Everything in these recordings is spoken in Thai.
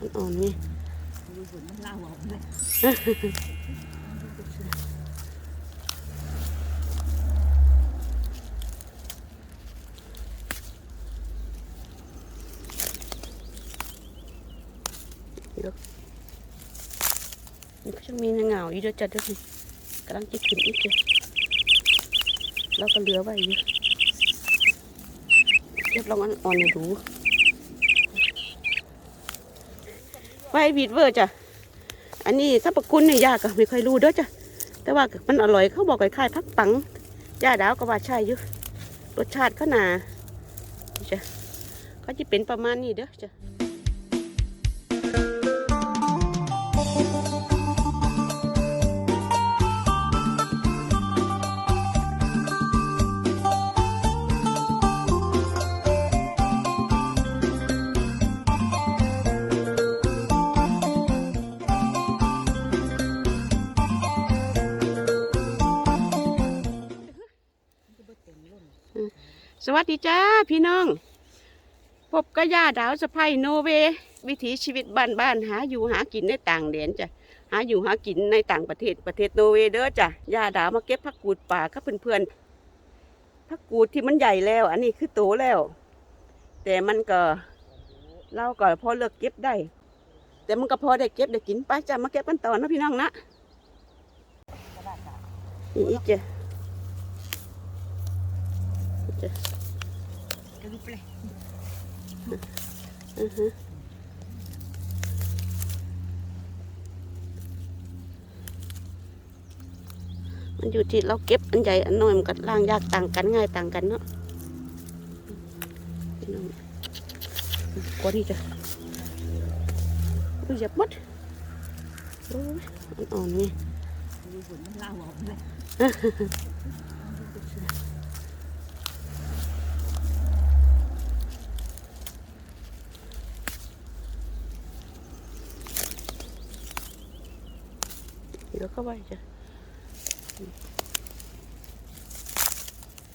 อ่อนๆนี่ดูนี่ก็จะมีเหงาอยู่เด้วยจัดด้วยกำลังจะขึ้นอีกเลยแล้วก็เหลือไว้อยู่เก็บลองอ่อนๆดู ไว้บีดเวอร์จ้ะ อันนี้สรรพคุณเนี่ยยากก็ไม่ค่อยรู้เด้อจ้ะ แต่ว่ามันอร่อยเขาบอกคล้ายๆพักปังย่าดาวก็ว่าใช่อยู่รสชาติก็หนาจ้ะเขาจะเป็นประมาณนี้เด้อจ้ะ สวัสดีจ้าพี่น้อง พบกับย่าดาวสะพายโนเวย์วิถีชีวิตบ้านบ้านๆหาอยู่หากินในต่างแดนจ้ะหาอยู่หากินในต่างประเทศประเทศโนเวย์เด้อจ้ะย่าดาวมาเก็บผักกูดป่ากับเพื่อนๆผักกูดที่มันใหญ่แล้ว อันนี้คือโตแล้ว แต่มันก็เราก็พอเลิกเก็บได้ แต่มันก็พอได้เก็บได้กินไปจ้ะมาเก็บกันต่อนะพี่น้องนะนี่อีกจ้ะกระลุกเลย อือฮึมันอยู่ที่เราเก็บอันใหญ่อันน้อยมันก็ล่างยากต่างกันง่ายต่างกันเนาะพี่น้องกว่านี้จ้ะอุ้ยเหยับหมดโอ้ยอ่อนๆนี่ ดูฝนมัน เล่าออกเลยเดี๋ยวเข้าไปจ้ะ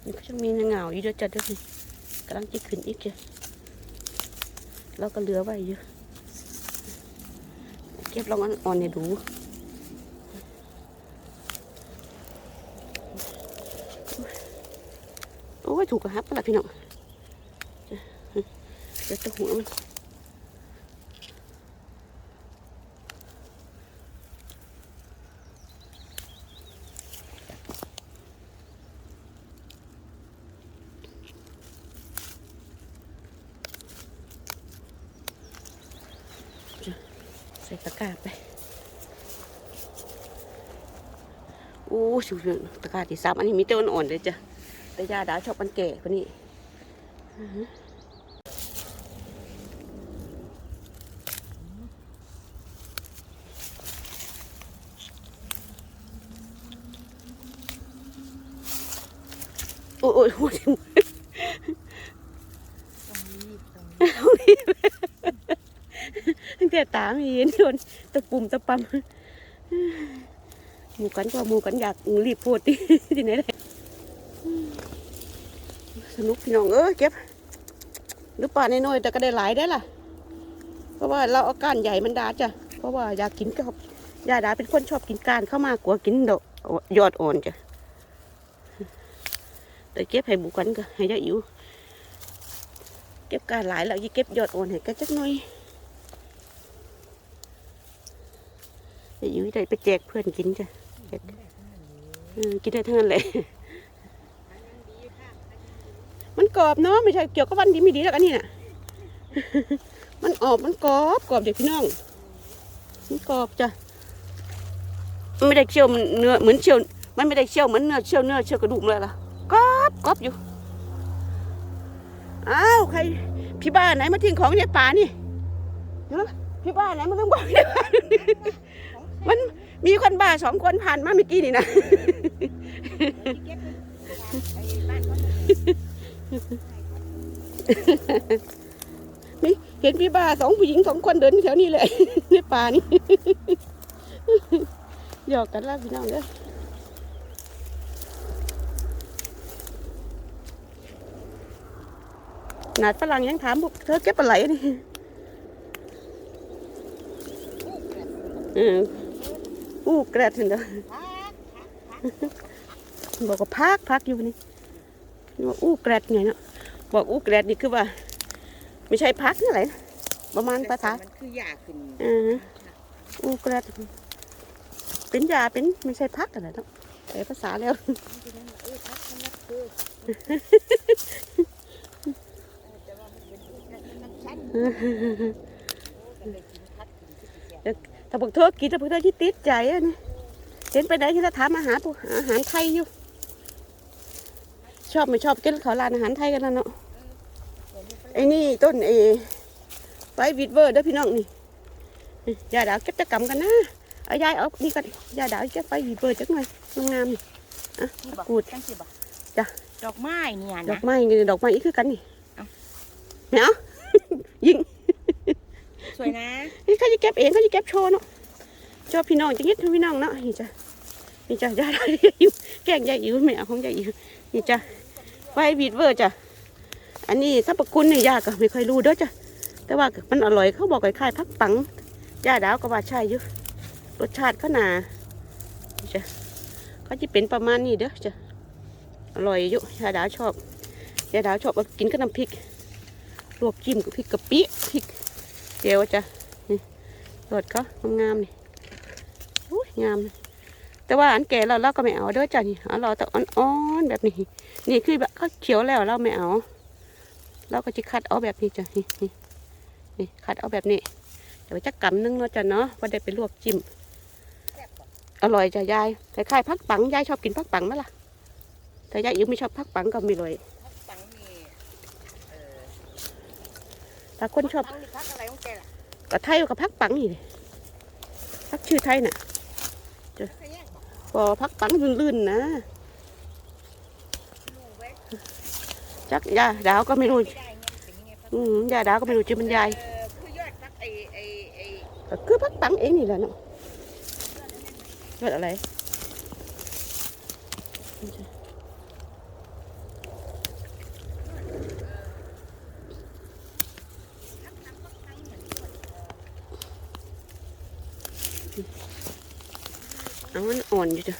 มันก็จะมีเหงาอยู่เด้วยจ้ะเด้วยกำลังจะขึ้นอีกจ้ะเราก็เหลือไว้อยู่เก็บลองอ่อนๆให้ดูโอ้ยถูกกระฮับปะล่ะพี่น้องจะเดี๋ยวแตะหัวมัน ตะกร้าไปโอ้ชิวๆตะกร้าที่สามอันนี้มีเต้นอ่อนๆเลยจ้ะแต่ยาดาวชอบมันแก่คนนี้อือฮึโอ้ยโอ้ยโอ้ยต้องรีบต้องตั้ง แต่ตาไม่เห็นโดนตะปุ่มตะปั๊มหมูกันก็หมูกันอยากรีบโพดที่ไหนเลยสนุกพี่น้องเออเก็บหรือป่าน้อยแต่ก็ได้หลายได้ล่ะ เพราะว่าเราเอาก้านใหญ่มันดาจ้ะเพราะว่าอยากกินกับยาดาเป็นคนชอบกินก้านเข้ามากกว่ากินดอกยอดอ่อนจ้ะแต่เก็บให้บุกันก็ให้ยาอิ๋วเก็บก้านหลายแล้วยี่เก็บยอดอ่อนให้ก็จักหน่อย อ้ยุ้ยได้ไปแจกเพื่อนกินจ้ะกินได้ทั้งนั้นเลยมันกรอบเนาะไม่ใช่เกี่ยวกับวันดีไม่ดีแล้วกันนี่น่ะ มันออกมันกรอบกรอบเด็กพี่น้องมันกรอบจ้ะไม่ได้เชี่ยวเนื้อเหมือนเชี่ยวมันไม่ได้เชี่ยวเหมือนเนื้อเชี่ยวเนื้อเชี่ยวกระดูกเลยล่ะกรอบกรอบอยู่อ้าวใคร พี่บ้านไหนมาทิ้งของในป่านี่เดี๋ยวพี่บ้านไหนมาทิ้งของในป่า มีคนบ้าสองคนผ่านมาเมื่อกี้นี่นะเก็บไปบ้านเขามีเห็นพี่บ้าสองผู้หญิงสองคนเดินแถวนี้เลยในป่านี่หยอกกันแล้วพี่น้องเด้อขนาดฝรั่งยังถามพวกเธอเก็บอะไรนี่ อออู้แกรดเห็นเด้อบอกว่าพักพักอยู่นี่ว่าอู้แกรดไงเนาะบอกอู้แกรดนี่คือว่า ไม่ใช่พักนี่แหละประมาณภาษามันคือยาขึ้นเอออู้แกรดเป็นยาเป็นไม่ใช่พักอะไรเนาะแต่ภาษาแล้วเออพักมันนักคือแต่ว่ามันเป็นอีกนักนักชั้นโอ้ก็เลยกินพักกินที่เสีย ถ้าพวกเธอกินถ้าพวกเธอที่ติดใจอะนี่เห็นไปไหนที่เราถามอาหารพวกอาหารไทยอยู่ ชอบไม่ชอบกินเขาร้านอาหารไทยกันแล้วเนาะไอ้นี่ต้นเอไว้วิดเวอร์เด้อพี่น้องนี่นี่ยาดาวเก็บตะกำกันนะเอายายเอานี่ก็ยาดาวเก็บไปวิดเวอร์จักหน่อยงามๆนี่นี่บอกกูดจังสิบอกจ้ะดอกไม้เนี่ยดอนะกไม้นี่ดอกไม้อีกคือกันนี่เอ้าไม่เอายิง สวยนะนี่เขาจะเก็บเองเขาจะเก็บโชว์เนาะชอบพี่น้องจะยึดพี่น้องเนาะนี่จ้ะนี่จ้ะยาดาวอยู่แกล้งยาอิ๋วไม่ของยาอิ๋วนี่จ้ะไว้วิดเวอร์จ้ะอันนี้สรรพคุณเนี่ยยาก็ไม่ค่อยรู้เด้อจ้ะแต่ว่ามันอร่อยเขาบอกคล้ายๆพักปังยาดาวก็ว่าใช่อยู่รสชาติเขาหนานี่จ้ะเขาจะเป็นประมาณนี้เด้อจ้ะอร่อยอยู่ยาดาวชอบยาดาวชอบกินกับน้ำพริกลวกจิ้มกับพริกกะปิพริก จียวจ้ะนี่รสเขางามๆนี่อุ้ยงามเลยแต่ว่าอันแก่เราเราก็ไม่เอาเด้อจ้ะนี่เอาราแต่อ่อนๆแบบนี้ นี่คือแบบเขาเขียวแล้วเราไม่เอาเราก็จะคัดเอาแบบนี้จ้ะนี่นี่นี่คัดเอาแบบนี้เดี๋ยวจะกำนึงเนาะจ้ะเนาะพอได้ไปลวกจิ้มอกอร่อยจ้ะยายคล้ายๆพักปังยายชอบกินพักปังไหมล่ะแต่ยายอิ๋วไม่ชอบพักปังก็ไม่เลย พักปังนี่เออ ถ้าคนชอบพักนี่พักอะไรของแกล่ะก็ไทยกับพักปังนี่เลยพักชื่อไทยน่ะพักขยงบอกพอพักปังลื่นๆนะลูกไว้จักยาดาวก็ไม่รู้ไม่ได้เงี้ยเป็นยังไงพักอืมยาดาวก็ไม่รู้ชื่อบรรยายเออคือยอดพักไอไอไอก็คือพักปังเองนี่แหละเนาะยอดอะไร เอามันอ่อนอยู่จ้ะ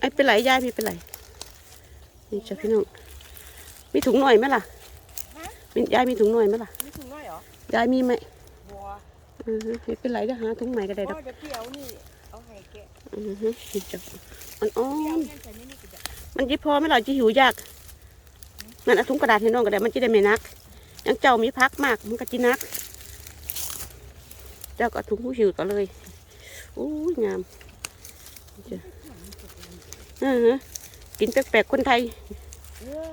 ไอ้เป็นไรยายไม่เป็นไรนี่จ้ะพี่น้องมีถุงหน่อยไหมล่ะมียายมีถุงหน่อยไหมล่ะนี่ถุงน้อยเหรอยายมีไหมบัวอือฮึไม่เป็นไรเดี๋ยวหาถุงใหม่ก็ได้ดอกโอ้เดี๋ยวพี่เอานี่เอาให้แกอือฮึนี่จ้ะอ่อนพี่เอาๆเงินใส่ในนี่ก็ได้มันจะพอไหม่ล่ะจะหิวยากนั่นเอาถุงกระดาษให้น้องก็ได้มันจะได้ไม่นักอยังเจ้ามีพักมากมันก็จะนัก เจ้าก็เอาถุงผู้หิวต่อเลยอู้ยงามจ้ะอือฮึกินแปลกๆคนไทยเออ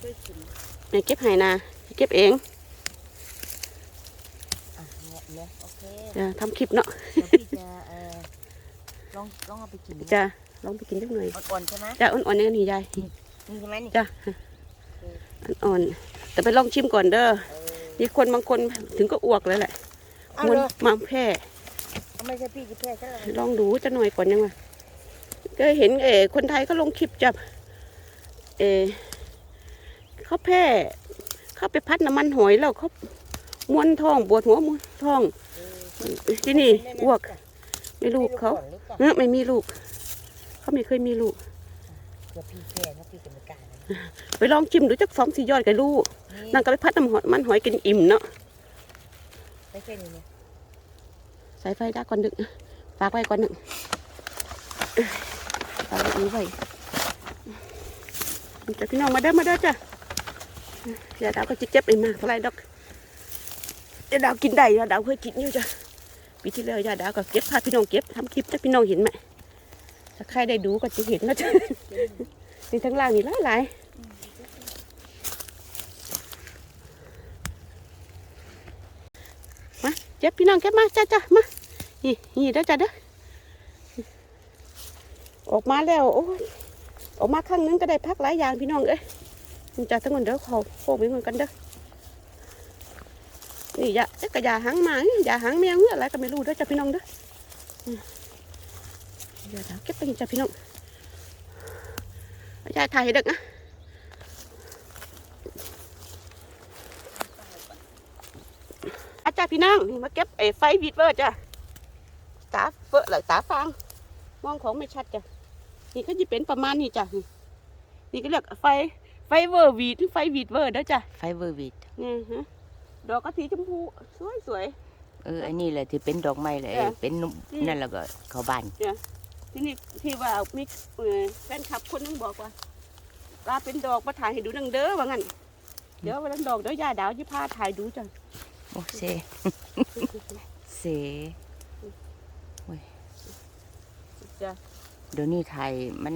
ช่วยกินในเก็บให้นาเก็บเองอะเนี่ยเนี่ยโอเคจะทำคลิปเนาะเดี๋ยวพี่จะเออลองลองเอาไปกินดูจะลองไปกินสักหน่อยอ่อนๆใช่ไหมจะอ่อนๆนี่นี่ยายนี่ใช่ไหมนี่จ้ะอ่อนๆแต่ไปลองชิมก่อนเด้อเออ มีคนบางคนถึงก็อ้วกแล้วแหละเอามันเลยมาแพร่เอาไม่ใช่พี่จะแพ้ใช่ไหมลองดูจะหน่อยก่อนยังไงก็เห็นเออคนไทยเขาลงคลิปจับ เออเขาแพร่เขาไปพัดน้ำมันหอยแล้วเขาม้วนท้องปวดหัวม้วนท้องที่นี่อ้วก ไม่ลูกเขาไม่รู้ก่อนหรือเปล่าเออไม่มีลูก เขาไม่เคยมีลูกเดี๋ยวพี่แพ้ถ้าพี่จะไม่กล้านะไปลองจิ้มดูจักสองสี่ยอดกับลูก นี่นั่นก็ไปพัดน้ำหอยมันหอยกินอิ่มเนาะไม่ใช่นี่เนี่ยสายไฟได้ก่อนหนึ่งฝากไว้ก่อนหนึ่งฝากไว้อีกไว้จะพี่น้องมาเด้อมาเด้อจ้ะยาดาวก็จะเจ็บไอ้มากเท่าไรดอกยาดาวกินได้ยาดาวเคยกินอยู่จ้ะปีที่แล้วยาดาวก็เก็บพาพี่น้องเก็บทำคลิปถ้าพี่น้องเห็นไหมถ้าใครได้ดูก็จะเห็นนะจ้ะนี่ทั้งล่างนี่หลายหลายมา เจ็บพี่น้องเก็บมาจ้ะจ้ะมานี่นี่เด้อจ้ะเด้อออกมาแล้วโอ้ยออกมาข้างนึงก็ได้พักหลายอย่างพี่น้องเอ้ยจ้ะทั้งหมดเด้อเขาโค้งไปเหมือนกันเด้อนี่ยาจักกะยาหางมายาหางแมวเงี้ยอะไรก็ไม่รู้เด้อจ้ะพี่น้องเด้ออืมยาดาวเก็บไปนี่จ้ะพี่น้องยายถ่ายให้เด็กนะ จ้าพี่น้องนี่มาเก็บไอ้ไฟวีดเวอร์จ้ะตาเฟอะหรือตาฟางมองของไม่ชัดจ้ะนี่ก็จะเป็นประมาณนี้จ้ะนี่นี่ก็เรียกไฟไฟเวอร์วีดหรือไฟวีดเวอร์เด้อจ้ะไฟเวอร์วิดนี่ฮะดอกกระสีชมพูสวยสวยเอออันนี้แหละที่เป็นดอกไม้เลยเออเป็นนุ่มอืมนั่นแล้วก็เขาบานๆที่นี่ที่ว่ามีเอ่อแฟนคลับคนนึงบอกว่าตาเป็นดอกมาถ่ายให้ดูนังเด้อว่างั้นเดี๋ยววันนั้นดอกเดี๋ยวยาดาวจะพาถ่ายดูจ้ะ โอ้เซเซจ้ะเดี๋ยวนี้ไทยมัน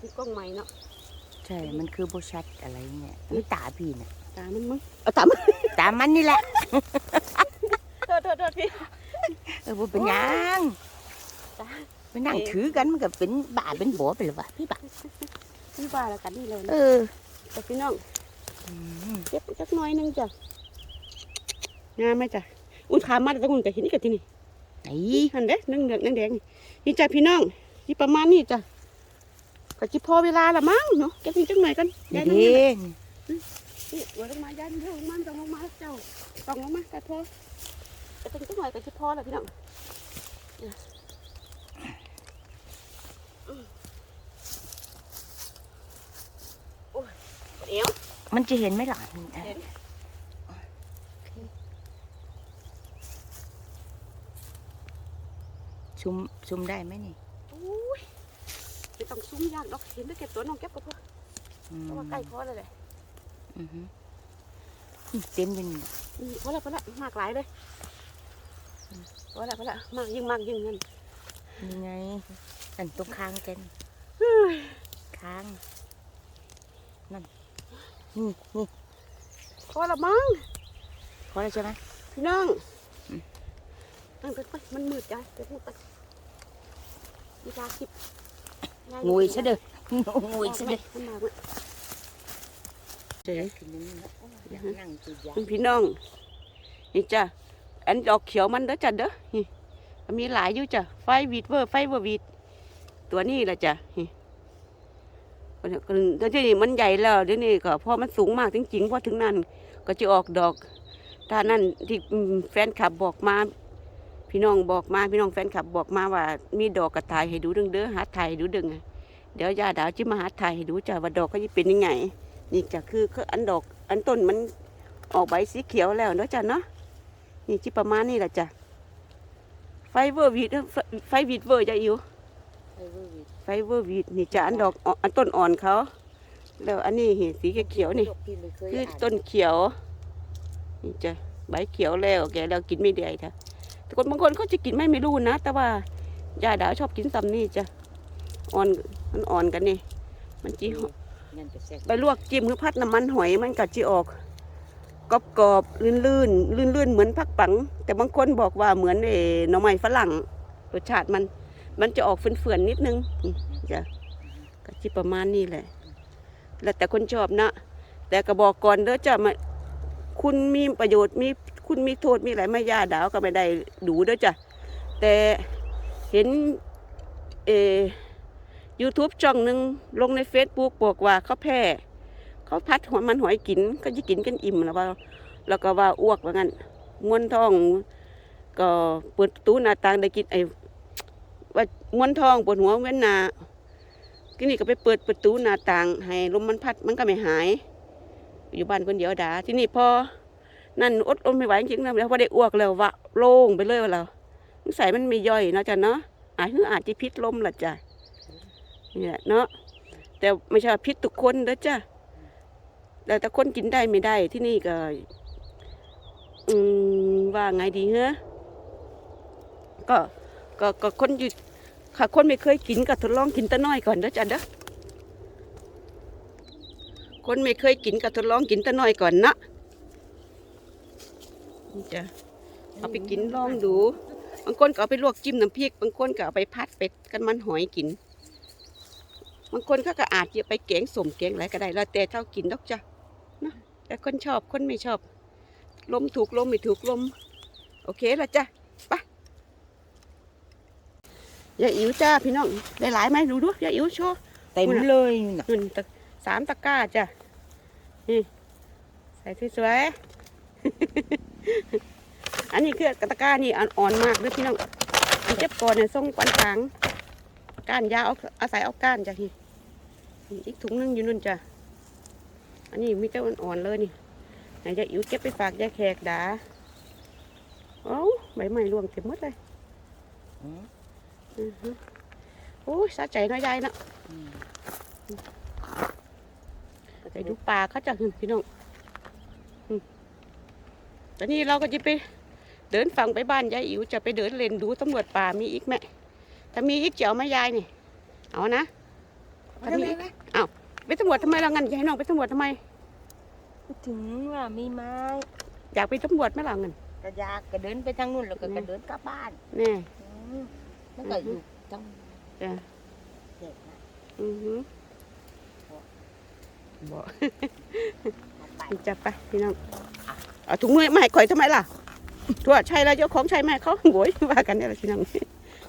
มีกล้องใหม่เนาะใช่ มันคือโบชัดอะไรเนี่ยนี่ตาพี่น่ะตา มันมั้งเอาตา มันตา มันนี่แหละโทษโทษโทษพี่ เออบ่เป็นหยังตาไปนั่งถือกันมันก็เป็นบ้าเป็นบัวไปเลยวะพี่บ้าพี่ว่าแล้วกันนี่เลยเอนะอแต่พี่น้องอืม เก็บจักหน้อยหนึงจ้ะงามไหมจ้ะอุ่นขามาแต่อุ่นกับเห็นนี่กับที่นี่ไหนอันเด้นึ่งเหลืองนั่งแดงนี่นี่จ้ะพี่น้องนี่ประมาณนี้จ้ะก็จิพอเวลาละมั้งเนาะเก็บนี่จักหน่อยกันนี่ยายเดลงมา้นี่เดี๋ยวลงมายายเดี๋ยวลงมาต้องลงมาเจ้าต้องลงมาแต่พอแต่เป็นจักหน่อยก็จิพอแล้วพี่น้องเนี่ยอืมโอ้ยเอว มันจะเห็นไหมล่ะเห็นชุมชุมได้ไหมนี่โอ้ยไม่ต้องซุ้มยากดอกเห็นได้เก็บตัวน้องเก็บก็พออืมเพราะว่าใกล้พอแล้วแหละอือฮึอืมเต็มอยู่นี่อืมพอแล้วพอแล้วมากหลายเลยอืมพอแล้วพอแล้วมากยิ่งมากยิ่งนั่นนี่ไงนั่นตรงค้างกันค้างนั่น นี่นี่พอละมั้งพอแล้วใช่ไหมพี่น้องนั่งไปไปมันมืดจ้ะเดี๋ยวพูดไปมีตาคิดงุยซะเด้องุยซะเด้อเจ๊ขึ้นอย่างนี้นะโอ้ยอยากนั่งจุดยาคุณพี่น้องนี่จ้ะอันดอกเขียวมันเด้อจ้ะเด้อนี่มีหลายอยู่จ้ะไฟวีดเวอร์ไฟเวอร์วีดตัวนี้แหละจ้ะนี่ เดี๋ยวนี้มันใหญ่แล้วเดี๋ยวนี้ก็พอมันสูงมากจริงๆพอถึงนั้น ก็จะออกดอกถ้านั่นที่แฟนคลับบอกมา พี่น้องบอกมาพี่น้องแฟนคลับบอกมาว่า มีดอกกระถ่ายให้ดูด้งเด้อหาถ่ายดูด้งเดี๋ยวยาดาวจิมาหาถ่ายให้ดูจ้ะว่าดอกก็จะเป็นยังไงนี่จ้ะคืออันดอกอันต้นมันออกใบสีเขียวแล้วเนาะจ้ะเนาะนี่ที่ประมาณนี้แหละจ้ะไฟเวอร์วีดไฟวีดเวอร์จะอิวไฟเวอร์วีด ไฟเบอร์วีตนี่จะอันดอกอันต้นอ่อนเขา แล้วอันนี้เห็นสีเขียวนี่คือต้นเขียวนี่จะใบเขียวแล้วแกแล้วกินไม่ได้ค่ะแต่คนบางคนเขาจะกินไม่ไม่รู้นะ แต่ว่ายาดาวชอบกินซ้ำนี่จ้ะอ่อนมันอ่อนกันนี่ มันจีบไปลวกจิ้มหรือพัดน้ำมันหอยมันก็จะออกกรอบกรอบลื่นลื่นลื่นลื่นเหมือนผักปัง แต่บางคนบอกว่าเหมือนเออหน่อไม้ฝรั่งรสชาติมัน มันจะออกเฟื่อนๆนิดนึงอืมจ้ะก็จิประมาณนี้แหละ แล้วแต่คนชอบนะ แต่กระบอกก่อนเด้อจ้ะมาคุณมีประโยชน์มีคุณมีโทษมีอะไรไม่ยาดาวก็ไม่ได้ดูเด้อจ้ะแต่เห็นเออ YouTube ช่องหนึ่งลงใน Facebook บอกว่าเขาแพ้เขาพัดหัวมันหอยกินก็จะกินกันอิ่มแล้วว่า แล้วก็ว่าอ้วกว่างั้นมวนท้อง ก็เปิดตู้หน้าต่างได้กินไอ้ มวนทองปวดหัวเว้นหนาทีนี่ก็ไปเปิดประตูหน้าต่างให้ลมมันพัดมันก็ไม่หาย อยู่บ้านคนเดียวดาที่นี่พอนั่นอดอมไม่ไหวจริงๆนะแล้วพอได้อ้วกแล้ววะโล่งไปเลยว่าเราใส่มันไม่ย่อยเนาะจ้ะเนาะอาจจะอาจจะพิษลมละจ้ะนี่แหละเนาะแต่ไม่ใช่พิษทุกคนเด้อจ้ะแต่แต่คนกินได้ไม่ได้ที่นี่ก็ อืมว่าไงดีฮะก็ก็ก็คนอยู่ ค่ะคนไม่เคยกินก็ทดลองกินตะน้อยก่อนเด้อจ้ะเด้อคนไม่เคยกินก็ทดลองกินตะน้อยก่อนนะนี่จ้ะเอาไปกินลองดู บางคนก็เอาไปลวกจิ้มน้ำพริก บางคนก็เอาไปพัดเป็ดกันมันหอยกิน บางคนเขาก็อาจจะไปแกงสมแกงอะไรก็ได้ แล้วแต่เท่ากินดอกจ้ะนะแต่คนชอบคนไม่ชอบ ลมถูกลมไม่ถูกลม โอเคละจ้ะไป ยายอิ๋วจ้าพี่น้องได้หลายไหมดูดูยายอิ๋วโชว์เต็มเลยน่ะหนึ่งตะสามตะกร้าจ้ะนี่ใส่สวยๆอันนี้คือกระตะกร้านี่อ่อนๆมากเด้วยพี่น้องอันเจ็บก่อนเนี่ยส่งกวนกลางก้านยาวเอาอาศัยเอาก้านจ้ะพี่นี่อีกถุงหนึงอยู่นู่นจ้ะอันนี้มีแต่อ่อนๆเลยนี่ไหนจะอิ๋วเก็บไปฝากยายแขกดาเอ้าใบไม้ร่วงเต็มหมดเลยอืมอือฮึ โอ้ยสะใจเน้อยยายเนาะอืมไปดูป่าเขาจะหึพี่น้องอืมตอนนี้เราก็จะไปเดินฝั่งไปบ้านยายอิ๋วจะไปเดินเล่นดูตำรวจป่ามีอีกไหมถ้ามีอีกเจียวไหมยายนี่เอานะมาทำไมวะไปตำรวจทำไมล่ะงั้นยายน้องไปตำรวจทำไมถึงว่ามีไม้อยากไปตำรวจไหมล่ะงั้นกระยากก็เดินไปทางนู้นแล้วก็อืมกระเดินกลับบ้านแน่อื มแล้วก็อยู่จังจ้ะเด็กนะอือฮึบอกไปจับไปพี่น้องเอาถุงมือมาให้ข่อยทำไมล่ะทั่วใช่แล้วเจ้าของใช่ไหมเขาโวยว่ากันเนี่ยแหละพี่น้อง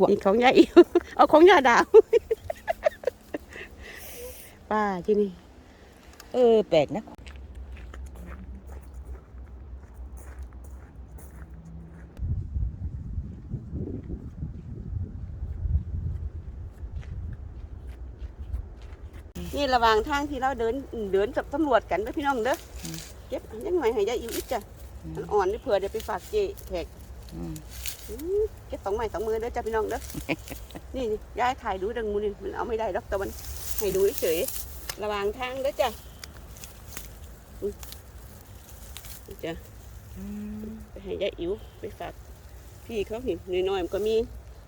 นี่ของยายอิ๋วเอาของยาดาวป้าที่นี่เออแปลกนะ นี่ระหว่างทางที่เราเดินเดินสำรวจกันเด้อพี่น้องเด้ออเก็บอันยังไงให้ยายอิ๋วอีกจ้ะอันอ่อนนี่เผื่อเดี๋ยวไปฝากเจ๊แขกอืมอืมเก็บสองไม้สองมือเด้อจ้ะพี่น้องเด้อ นี่นี่ยายถ่ายดูดังมูนี่มันเอาไม่ได้ดอกแต่มันให้ดูเฉยๆระหว่างทางเด้อจ้ะอุ๊ยนี่จ้ะอืมไปให้ยายอิ๋วไปฝากพี่เขาหิน้อยๆมันก็มี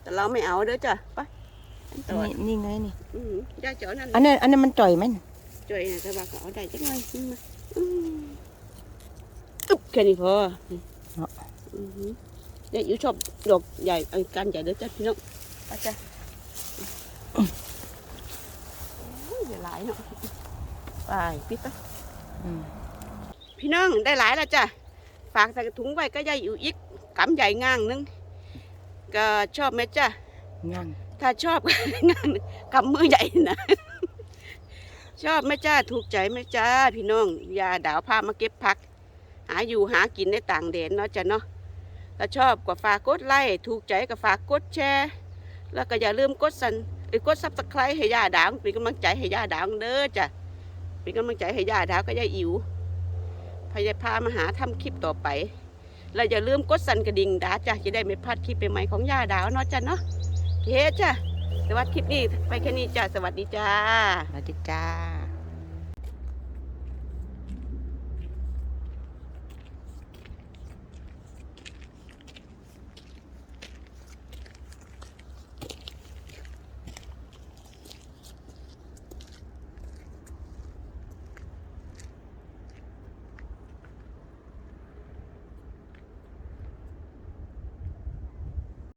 แต่เราไม่เอาเด้อจ้ะไปอัน ต่อนี่นี่ไงนี่ อืมยายเจ๋อนั่นอันนั้นอันนั้นมันจ่อยไหมน่ะจ่วยนะแต่ว่าก็เอาได้จังเลยอืมมาอืมอึ๊บแค่นี้พออือหือยายอิ๋วชอบดอกใหญ่ไอ้การใหญ่เด้อจ้ะพี่น้องไปจ้ะโอ้ยอย่าหลายเนาะไปปิดไปอืมพี่น้องได้หลายแล้วจ้ะ ฝากใส่ถุงไว้ก็ยายอยู่อีกกำใหญ่ง่างหนึง ก็ชอบไหมจ้ะย่าง ถ้าชอบ งานกำมือใหญ่นะ ชอบไหมจ้าถูกใจไหมจ้า พี่น้องยาดาวพามาเก็บผัก หาอยู่หากินในต่างแดนเนาะจ้ะเนาะถ้าชอบก็ฝากกดไลค์ถูกใจก็ฝากกดแชร์ แล้วก็อย่าลืมกดสันเอ้ยกดซับสไครต์ให้ย่าดาวเป็นกำลังใจให้ย่าดาวเด้อจ้ะเป็นกำลังใจให้ย่าดาวก็ย่าอิ๋วพยายพามาหาทำคลิปต่อไปแล้วอย่าลืมกดสั่นกระดิ่งดาจ้ะจะได้ไม่พลาดคลิปใหม่ของย่าดาวเนาะจ้ะเนาะ เคจ้ะสวัสดีคลิปนี้ไปแค่นี้จ้ะสวัสดีจ้า สวัสดีจ้า